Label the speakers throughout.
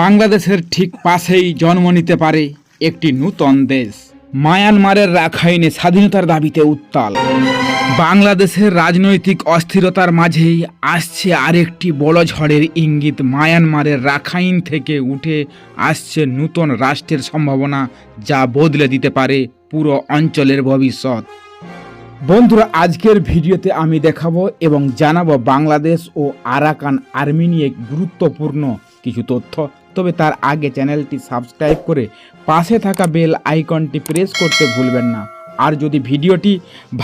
Speaker 1: বাংলাদেশের ঠিক পাশেই জন্ম নিতে পারে একটি নূতন দেশ। মায়ানমারের রাখাইনে স্বাধীনতার দাবিতে উত্তাল। বাংলাদেশের রাজনৈতিক অস্থিরতার মাঝেই আসছে আরেকটি বড় ঝড়ের ইঙ্গিত। মায়ানমারের রাখাইন থেকে উঠে আসছে নূতন রাষ্ট্রের সম্ভাবনা যা বদলে দিতে পারে পুরো অঞ্চলের ভবিষ্যৎ। বন্ধুরা, আজকের ভিডিওতে আমি দেখাবো এবং জানাব বাংলাদেশ ও আরাকান আর্মি নিয়ে গুরুত্বপূর্ণ কিছু তথ্য। তবে তার আগে চ্যানেলটি সাবস্ক্রাইব করে পাশে থাকা বেল আইকনটি প্রেস করতে ভুলবেন না। আর যদি ভিডিওটি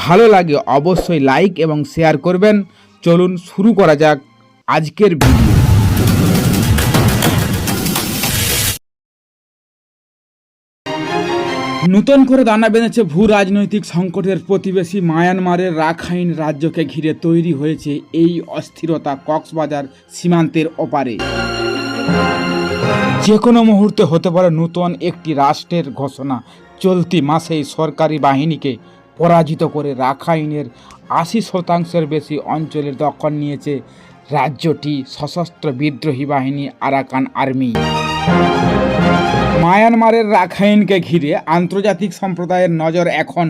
Speaker 1: ভালো লাগে, অবশ্যই লাইক এবং শেয়ার করবেন। চলুন শুরু করা যাক আজকের ভিডিও। নতুন করে দানা বেঁধেছে ভূ রাজনৈতিক সংকটের প্রতিবেশী মায়ানমারের রাখাইন রাজ্যকে ঘিরে তৈরি হয়েছে এই অস্থিরতা কক্সবাজার সীমান্তের ওপারে। যে কোনো মুহূর্তে হতে পারে নূতন একটি রাষ্ট্রের ঘোষণা। চলতি মাসেই সরকারি বাহিনীকে পরাজিত করে রাখাইনের আশি শতাংশের বেশি অঞ্চলের দখল নিয়েছে রাজ্যটি সশস্ত্র বিদ্রোহী বাহিনী আরাকান আর্মি। মায়ানমারের রাখাইনকে ঘিরে আন্তর্জাতিক সম্প্রদায়ের নজর এখন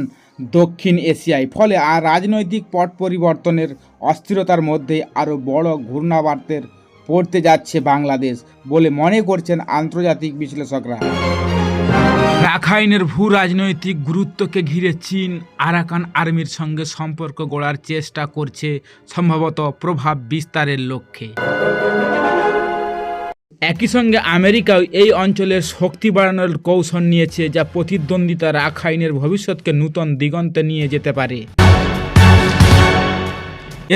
Speaker 1: দক্ষিণ এশিয়ায়। ফলে আর রাজনৈতিক পট পরিবর্তনের অস্থিরতার মধ্যে আরও বড় ঘূর্ণাবার্তের পড়তে যাচ্ছে বাংলাদেশ বলে মনে করছেন আন্তর্জাতিক বিশ্লেষকরা। রাখাইনের ভূ রাজনৈতিক গুরুত্বকে ঘিরে চীন আরাকান আর্মির সঙ্গে সম্পর্ক গড়ার চেষ্টা করছে, সম্ভবত প্রভাব বিস্তারের লক্ষ্যে। একই সঙ্গে আমেরিকাও এই অঞ্চলের শক্তি বাড়ানোর কৌশল নিয়েছে যা প্রতিদ্বন্দ্বিতা রাখাইনের ভবিষ্যৎকে নূতন দিগন্তে নিয়ে যেতে পারে।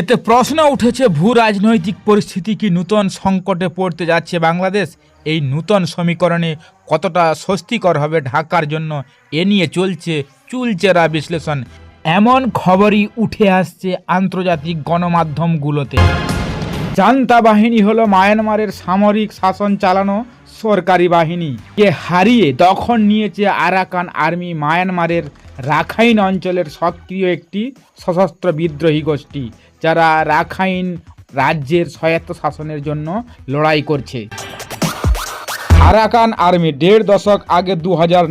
Speaker 1: এতে প্রশ্ন উঠেছে, ভূ রাজনৈতিক পরিস্থিতি কি নূতন সংকটে পড়তে যাচ্ছে বাংলাদেশ? এই নূতন সমীকরণে কতটা স্বস্তিকর হবে ঢাকার জন্য? এ নিয়ে চলছে চুলচেরা বিশ্লেষণ। এমন খবরই উঠে আসছে আন্তর্জাতিক গণমাধ্যমগুলোতে। জান্তা বাহিনী হলো মায়ানমারের সামরিক শাসন চালানো সরকারি বাহিনী। কে হারিয়ে দখল নিয়েছে আরাকান আর্মি মায়ানমারের রাখাইন অঞ্চলের সক্রিয় একটি সশস্ত্র বিদ্রোহী গোষ্ঠী। যারা রাখাইন রাজ্যের স্বায়ত্ত শাসনের জন্য লড়াই করছে। আরাকান আর্মি দেড় দশক আগে দু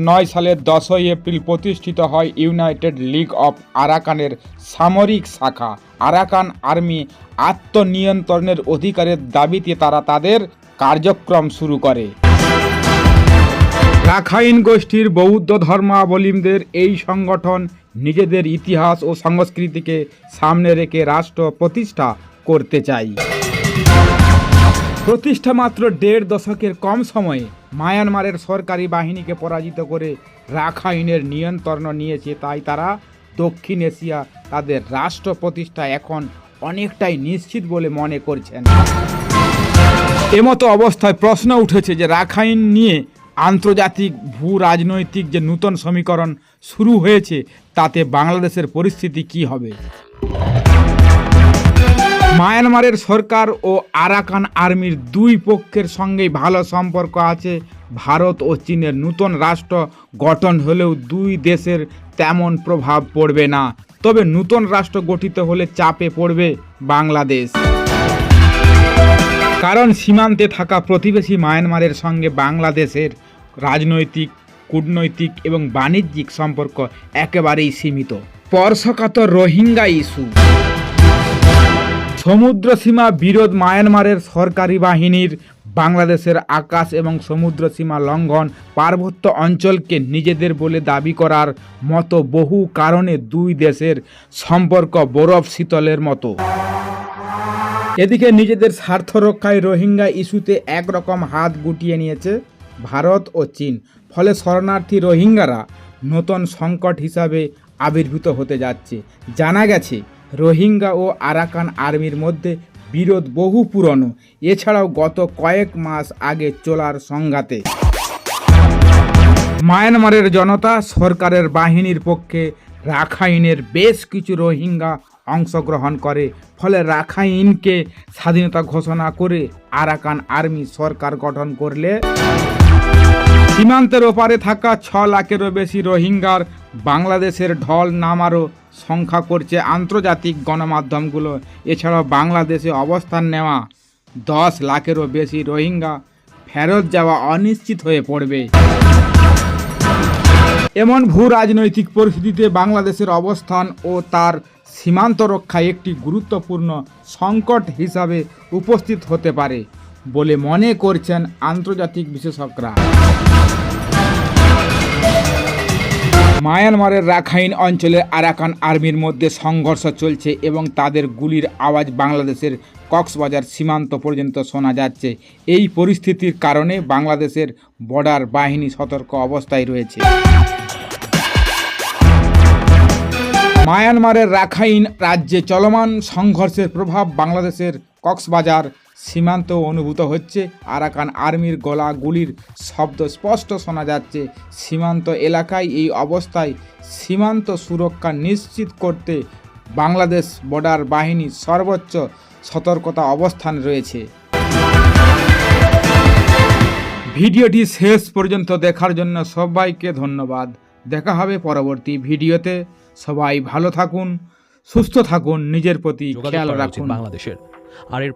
Speaker 1: নয় সালের দশই এপ্রিল প্রতিষ্ঠিত হয় ইউনাইটেড লিগ অফ আরাকানের সামরিক শাখা। আরাকান আর্মি আত্মনিয়ন্ত্রণের অধিকারের দাবিতে তারা তাদের কার্যক্রম শুরু করে। রাখাইন গোষ্ঠীর বৌদ্ধ ধর্মাবলম্বীদের এই সংগঠন নিজেদের ইতিহাস ও সংস্কৃতিকে সামনে রেখে রাষ্ট্র প্রতিষ্ঠা করতে চাই প্রতিষ্ঠা মাত্র দেড় দশকের কম সময়ে মায়ানমারের সরকারি বাহিনীকে পরাজিত করে রাখাইনের নিয়ন্ত্রণ নিয়েছে, তাই তারা দক্ষিণ এশিয়া তাদের রাষ্ট্র প্রতিষ্ঠা এখন অনেকটাই নিশ্চিত বলে মনে করছেন। এমতো অবস্থায় প্রশ্ন উঠেছে যে রাখাইন নিয়ে আন্তর্জাতিক ভূ রাজনৈতিক যে নূতন সমীকরণ শুরু হয়েছে, তাতে বাংলাদেশের পরিস্থিতি কি হবে? মায়ানমারের সরকার ও আরাকান আর্মির দুই পক্ষের সঙ্গেই ভালো সম্পর্ক আছে। ভারত ও চীনের নূতন রাষ্ট্র গঠন হলেও দুই দেশের তেমন প্রভাব পড়বে না। তবে নূতন রাষ্ট্র গঠিত হলে চাপে পড়বে বাংলাদেশ। কারণ সীমান্তে থাকা প্রতিবেশী মায়ানমারের সঙ্গে বাংলাদেশের রাজনৈতিক, কূটনৈতিক এবং বাণিজ্যিক সম্পর্ক একেবারেই সীমিত। স্পর্শকাতর রোহিঙ্গা ইস্যু। সমুদ্র সীমা বিরোধ মায়ানমারের সরকারি বাহিনীর বাংলাদেশের আকাশ এবং সমুদ্র সীমা লঙ্ঘন পার্বত্য অঞ্চলকে নিজেদের বলে দাবি করার মতো বহু কারণে দুই দেশের সম্পর্ক বরফ শীতলের মতো। এদিকে নিজেদের স্বার্থ রক্ষায় রোহিঙ্গা ইস্যুতে একরকম হাত গুটিয়ে নিয়েছে ভারত ও চীন, ফলে শরণার্থী রোহিঙ্গারা নতুন সংকট হিসাবে আবির্ভূত হতে যাচ্ছে। জানা গেছে, রোহিঙ্গা ও আরাকান আর্মির মধ্যে বিরোধ বহু পুরনো, এছাড়াও গত কয়েক মাস আগে চলার সংঘাতে। মায়ানমারের জনতা সরকারের বাহিনীর পক্ষে রাখাইনের বেশ কিছু রোহিঙ্গা অংশগ্রহণ করে, ফলে রাখাইনকে স্বাধীনতা ঘোষণা করে আরাকান আর্মি সরকার গঠন করলে সীমান্তের ওপারে থাকা ছ লাখেরও বেশি রোহিঙ্গার বাংলাদেশের ঢল নামারও সংখ্যা করছে আন্তর্জাতিক গণমাধ্যমগুলো। এছাড়াও বাংলাদেশে অবস্থান নেওয়া দশ লাখেরও বেশি রোহিঙ্গা ফেরত যাওয়া অনিশ্চিত হয়ে পড়বে। এমন ভূ রাজনৈতিক পরিস্থিতিতে বাংলাদেশের অবস্থান ও তার সীমান্ত রক্ষায় একটি গুরুত্বপূর্ণ সংকট হিসাবে উপস্থিত হতে পারে। বলে মনে করছেন আন্তর্জাতিক বিশেষজ্ঞরা। মায়ানমারের রাখাইন অঞ্চলে আরাকান আর্মির মধ্যে সংঘর্ষ চলছে এবং তাদের গুলির আওয়াজ বাংলাদেশের কক্সবাজার সীমান্ত পর্যন্ত শোনা যাচ্ছে। এই পরিস্থিতির কারণে বাংলাদেশের বর্ডার বাহিনী সতর্ক অবস্থায় রয়েছে। মায়ানমারের রাখাইন রাজ্যে চলমান সংঘর্ষের প্রভাব বাংলাদেশের কক্সবাজার সীমান্ত অনুভূত হচ্ছে। আরাকান আর্মির গলা গুলির শব্দ স্পষ্ট শোনা যাচ্ছে। সীমান্ত এলাকায় এই অবস্থায় সীমান্ত সুরক্ষা নিশ্চিত করতে বাংলাদেশ বর্ডার বাহিনী সর্বোচ্চ সতর্কতা অবস্থান রয়েছে। ভিডিওটি শেষ পর্যন্ত দেখার জন্য সবাইকে ধন্যবাদ। দেখা হবে পরবর্তী ভিডিওতে। সবাই ভালো থাকুন সুস্থ থাকুন নিজের প্রতি খেয়াল রাখুন।
Speaker 2: বাংলাদেশের। আর এর